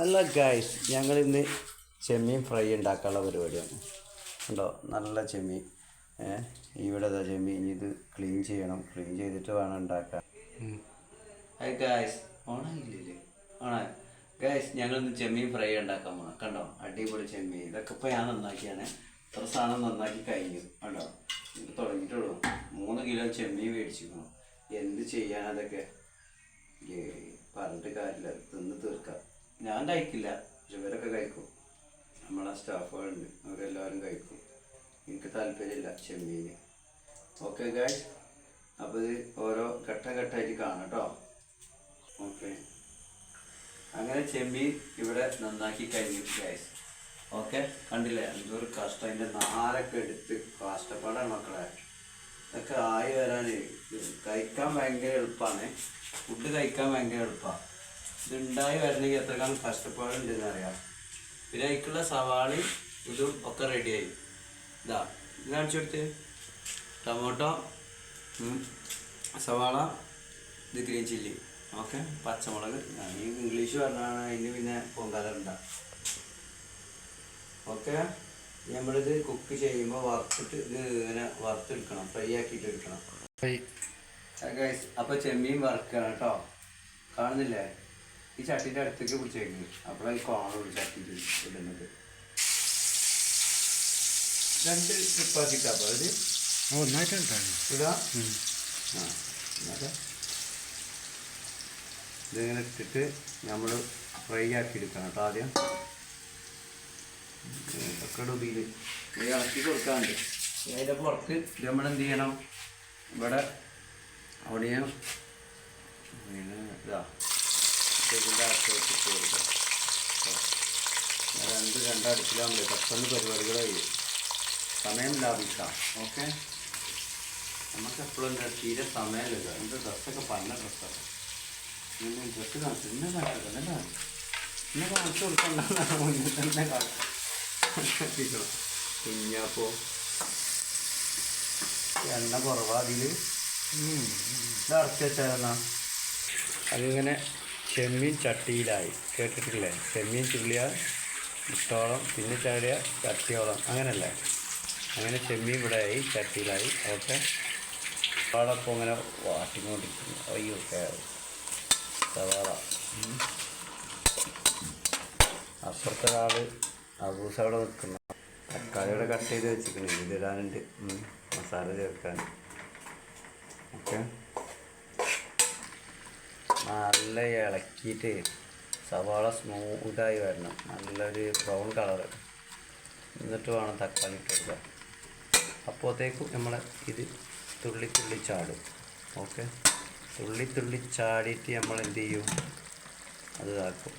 അല്ല ഗായ്സ് ഞങ്ങൾ ഇന്ന് ചെമ്മീൻ ഫ്രൈ ഉണ്ടാക്കാനുള്ള പരിപാടിയാണ്. ഉണ്ടോ നല്ല ചെമ്മീൻ. ഏഹ് ഇവിടെ ചെമ്മീൻ. ഇനി ഇത് ക്ലീൻ ചെയ്യണം. ക്ലീൻ ചെയ്തിട്ട് വേണം ഉണ്ടാക്കാൻ. ഗായ്സ് ഓണായില്ലേ? ഓണായി ഗായ്സ് ഞങ്ങൾ ഇന്ന് ചെമ്മീൻ ഫ്രൈ ഉണ്ടാക്കാൻ പോകണം കണ്ടോ? അടിപൊളി ചെമ്മീൻ. ഇതൊക്കെ ഇപ്പോൾ ഞാൻ നന്നാക്കിയാണ്. ഇത്ര സാധനം നന്നാക്കി കഴിഞ്ഞു. കണ്ടോ? ഇത് തുടങ്ങിയിട്ടുള്ളൂ. മൂന്ന് കിലോ ചെമ്മീൻ മേടിച്ചിരുന്നു. എന്ത് ചെയ്യാനതൊക്കെ പറഞ്ഞിട്ട് കാര്യമില്ല. തിന്ന് തീർക്കാം. ഞാൻ കഴിക്കില്ല പക്ഷെ ഇവരൊക്കെ കഴിക്കും. നമ്മളെ സ്റ്റാഫുകളുണ്ട് അവരെല്ലാവരും കഴിക്കും. എനിക്ക് താല്പര്യമില്ല ചെമ്മീൻ ഓക്കെ ഗായ്സ് അപ്പോൾ ഇത് ഓരോ ഘട്ട ഘട്ടമായിട്ട് കാണാം കേട്ടോ. ഓക്കെ. അങ്ങനെ ചെമ്മീൻ ഇവിടെ നന്നാക്കി കഴിഞ്ഞു ഗായ്സ്. ഓക്കെ കണ്ടില്ലേ? എന്തൊരു കഷ്ടം. അതിന്റെ നാരൊക്കെ എടുത്ത് കഷ്ടപ്പാടാണ് മക്കളെ. ഇതൊക്കെ ആയി വരാൻ കഴിക്കാൻ ഭയങ്കര എളുപ്പമാണ്. ഫുഡ് കഴിക്കാൻ ഭയങ്കര എളുപ്പമാണ് ഉണ്ടായി വരണമെങ്കിൽ എത്ര കാലം കഷ്ടപ്പാടുണ്ടെന്ന് അറിയാം പിന്നെ അതിക്കുള്ള സവാളി ഇതും ഒക്കെ റെഡിയായി ഇതാ ഇത് കാണിച്ചു കൊടുത്ത്. ടൊമാറ്റോ സവാള ഇത് ഗ്രീൻ ചില്ലി ഓക്കെ പച്ചമുളക്. ഞാൻ ഈ ഇംഗ്ലീഷ് പറഞ്ഞാണ് അതിന് പിന്നെ പൊങ്കാലുണ്ട ഓക്കെ നമ്മളിത് കുക്ക് ചെയ്യുമ്പോൾ വറുത്തിട്ട് ഇത് ഇങ്ങനെ വറുത്തെടുക്കണം ഫ്രൈ ആക്കിയിട്ട് എടുക്കണം. അപ്പോൾ ചെമ്മീൻ വറുക്കുകയാണ് കേട്ടോ കാണുന്നില്ലേ? ഈ ചട്ടിന്റെ അടുത്തേക്ക് പിടിച്ചേക്കുന്നത് അപ്പോഴാണ് ഈ കാണുള്ളൂ ചട്ടി ഇടുന്നത്. രണ്ട് ട്രിപ്പാക്കിട്ടാ അപ്പോൾ ആ ഇതിങ്ങനെ ഇട്ടിട്ട് നമ്മൾ ഫ്രൈ ആക്കി എടുക്കണം കേട്ടോ ആദ്യം. ഇത് ഇളക്കി കൊടുക്കാണ്ട്. അതിന്റെ പുറത്ത് നമ്മൾ എന്ത് ചെയ്യണം ഇവിടെ അവിടെ ഞാൻ പിന്നെ ഇതാ. ഇതിന്റെ അകത്തോട്ട് ഇട്ട് കൊടുക്കാം. ഞാൻ രണ്ട് രണ്ടടുപ്പിലാകുമ്പോൾ പെട്ടെന്ന് പരിപാടികളായി സമയം ലാഭിക്കാം ഓക്കെ നമുക്ക് എപ്പോഴും എന്താ തീരെ സമയമില്ല എന്റെ ഡ്രസ്സൊക്കെ പല ഡ്രസ്സാണ് ഇന്ന് ഡ്രസ്സ് കാണിച്ചു ഇന്നെ കാണിച്ചത് എന്നെ കാണിച്ചു ഇന്നെ കാണിച്ചു കൊടുക്കണ്ടെന്നാണ് മുന്നിൽ തന്നെ കാണിച്ചു കുഞ്ഞാപ്പോ എണ്ണ കുറവാ അതിൽ ഇത് അടച്ചു വെച്ചാലെന്നാ അതിങ്ങനെ ചെമ്മീൻ ചട്ടിയിലായി. കേട്ടിട്ടില്ലേ? ചെമ്മീൻ ചുള്ളിയ ഇഷ്ടോളം പിന്നെ ചാടിയ ചട്ടിയോളം. അങ്ങനല്ലേ? അങ്ങനെ ചെമ്മീൻ ഇവിടെ ആയി ചട്ടിയിലായി. ഓക്കെ സവാളപ്പോൾ ഇങ്ങനെ വാട്ടിക്കൊണ്ടിരിക്കുന്നു. അയ്യോ സവാള. അപ്പുറത്തൊരാൾ അബൂസ് അവിടെ നിൽക്കുന്നു. തക്കാളിയുടെ കട്ട് ചെയ്ത് വെച്ചിട്ടുണ്ട് ഇതിടാനുണ്ട് മസാല ചേർക്കാൻ. ഓക്കെ. നല്ല ഇളക്കിയിട്ട് സവാള സ്മൂത്തായി വരണം. നല്ലൊരു ബ്രൗൺ കളർ എന്നിട്ട് വേണം തക്കാളി ഇട്ട് കൊടുക്കുക അപ്പോഴത്തേക്കും നമ്മൾ ഇത് തുള്ളി തുള്ളി ചാടും. ഓക്കെ? തുള്ളി തുള്ളി ചാടിയിട്ട് നമ്മൾ എന്ത് ചെയ്യും? അത് ഇതാക്കും.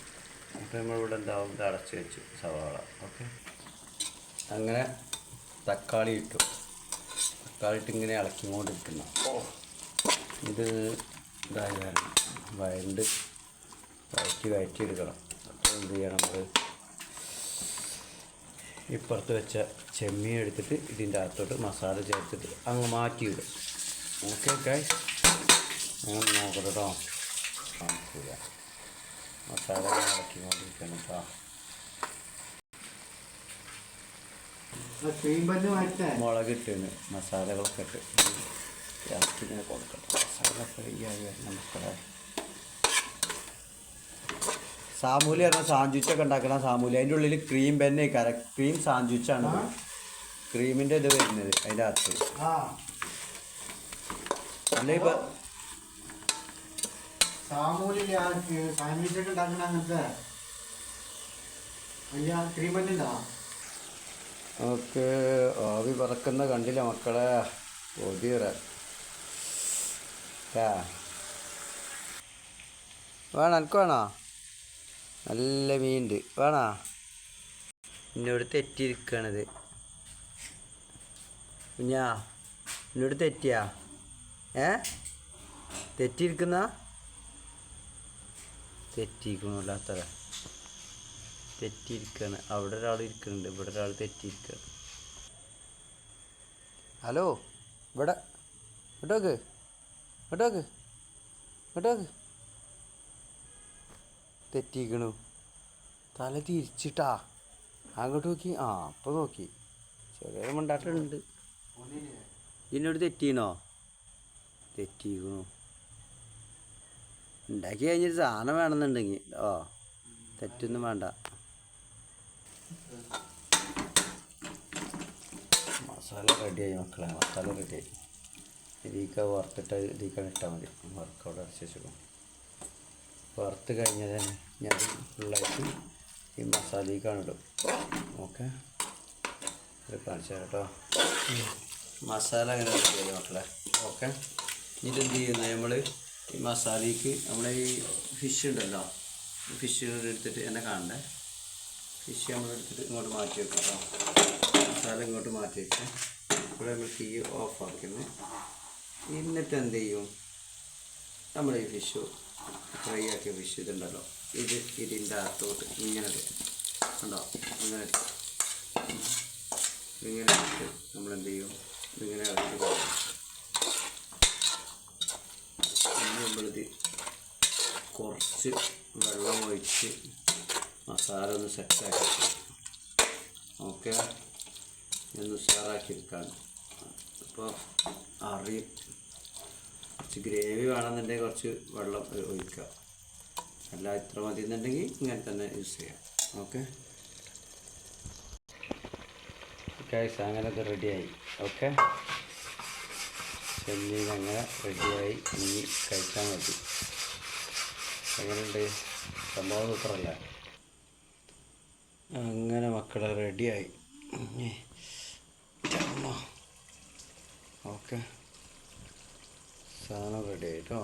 അപ്പോൾ നമ്മളിവിടെ എന്താവും ഇത് അടച്ച് വെച്ചു സവാള. ഓക്കെ? അങ്ങനെ തക്കാളി ഇട്ടു. തക്കാളി ഇട്ട് ഇങ്ങനെ ഇളക്കിക്കൊണ്ടിരിക്കുന്ന. ഓ. ഇത് ഇതായി വരണം. വയണ്ട് വയറ്റി വയറ്റി എടുക്കണം അപ്പോൾ എന്ത് ചെയ്യണം നമ്മൾ ഇപ്പുറത്ത് വെച്ച ചെമ്മീൻ എടുത്തിട്ട് ഇതിന്റെ അകത്തോട്ട് മസാല ചേർത്തിട്ട് അങ്ങ് മാറ്റിയിടും. ഓക്കെ ഗൈസ് ഞാൻ നോക്കട്ടെ കേട്ടോ കാണിച്ചില്ല മസാല ഇളക്കിക്കൊണ്ടിരിക്കണം കേട്ടോ ക്രീം ബന്ന് മാറ്റാൻ മുളക് ഇട്ടിന് മസാലകളൊക്കെ ഇട്ട്. ഇറക്കി ഇങ്ങനെ കൊടുക്കട്ടെ. മസാല ഫ്രൈ ആയി വരണം മക്കളെ സാമൂലി പറഞ്ഞാൽ സാൻഡ്വിച്ചൊക്കെ ഉണ്ടാക്കണം സാമൂലി. അതിന്റെ ഉള്ളിൽ ക്രീം തന്നെ കര ക്രീം സാഞ്ചുച്ചാണ് ക്രീമിന്റെ ഇത്. വരുന്നത് അതിന്റെ അകത്ത്. അല്ല ഇപ്പം ഒക്കെ ഓക്കെ ആവി പറക്കുന്ന കണ്ടില്ല മക്കളെ? ഒതിയറ വേണോ എനിക്ക് വേണോ? നല്ല മീനുണ്ട്. വേണോ? എന്നോട് തെറ്റിയിരിക്കണത്. കുഞ്ഞാ എന്നോട് തെറ്റിയാ? ഏ? തെറ്റിയിരിക്കുന്ന? തെറ്റിയിരിക്കണല്ലാത്തറ തെറ്റിയിരിക്കുകയാണ് അവിടെ ഒരാൾ ഇരിക്കുന്നുണ്ട്. ഇവിടെ ഒരാൾ തെറ്റിയിരിക്കുകയാണ് ഹലോ ഇവിടെ. ഇങ്ങോട്ടോക്ക്. ഇങ്ങോട്ടോക്ക്. ഇങ്ങോട്ടോക്ക്. തെറ്റിക്കണു. തല തിരിച്ചിട്ടാ. അങ്ങോട്ട് നോക്കി. ആ അപ്പോൾ നോക്കി. ചെറിയ മണ്ടാട്ടുണ്ട് ഇതിനോട് തെറ്റീനോ തെറ്റിക്കണു. ഉണ്ടാക്കി കഴിഞ്ഞിട്ട് സാധനം വേണമെന്നുണ്ടെങ്കിൽ ഓ തെറ്റൊന്നും വേണ്ട. മസാല റെഡിയായി മക്കളെ. മസാല റെഡിയായി ഇതിക്ക വറുത്തിട്ട് ഇതിക്ക ഇട്ടാൽ മതി. വർക്കൗട്ട് അടിച്ചു വെച്ചിടും വറുത്ത് കഴിഞ്ഞാൽ തന്നെ ഞാൻ ഫുള്ളായിട്ട് ഈ മസാലയ്ക്കാണ് ഇടും ഓക്കെ? ഇത് കാണിച്ചു തരാം കേട്ടോ. മസാല അങ്ങനെ റെഡിയായി മക്കളെ. ഓക്കെ? ഇത് എന്ത് ചെയ്യുന്നത് നമ്മൾ ഈ മസാലയ്ക്ക് നമ്മുടെ ഈ ഫിഷ് ഉണ്ടല്ലോ. ഫിഷ് എടുത്തിട്ട് എന്നെ കാണണ്ടേ? ഫിഷ് നമ്മൾ എടുത്തിട്ട് ഇങ്ങോട്ട് മാറ്റി വെക്കാം കേട്ടോ. മസാല ഇങ്ങോട്ട് മാറ്റി വെക്കാം ഇവിടെ നമ്മൾ തീ ഓഫാക്കുന്നത് എന്നിട്ട് എന്ത് ചെയ്യും? നമ്മൾ ഈ ഫിഷ് ഫ്രൈ ആക്കിയ ഫിഷ് ഇതുണ്ടല്ലോ ഇത് ഇതിന്റെ അകത്തോട്ട് ഇങ്ങനെ ഉണ്ടോ ഇങ്ങനെ ഇങ്ങനെ നമ്മൾ എന്ത് ചെയ്യും? ഇങ്ങനെ നമ്മളിത് കുറച്ച് വെള്ളം ഒഴിച്ച് മസാല ഒന്ന് സെറ്റാക്കി ഓക്കെ ഒന്ന് ഉഷാറാക്കി എടുക്കാൻ അപ്പോൾ അറിയും. കുറച്ച് ഗ്രേവി വേണമെന്നുണ്ടെങ്കിൽ കുറച്ച് വെള്ളം ഒഴിക്കാം ഒഴിക്കുക. അല്ല ഇത്ര മതി എന്നുണ്ടെങ്കിൽ ഇങ്ങനെ തന്നെ യൂസ് ചെയ്യാം. ഓക്കെ? ഗൈസ് അങ്ങനെ അത് റെഡിയായി. ഓക്കെ? ചെമ്മീൻ അങ്ങനെ റെഡിയായി. ഇനി കഴിച്ചാൽ മതി. എങ്ങനെയുണ്ട്? സംഭവം ഇത്രല്ല അങ്ങനെ മക്കളെ റെഡിയായി. ഓക്കെ? സാധനം റെഡി ആയിട്ടോ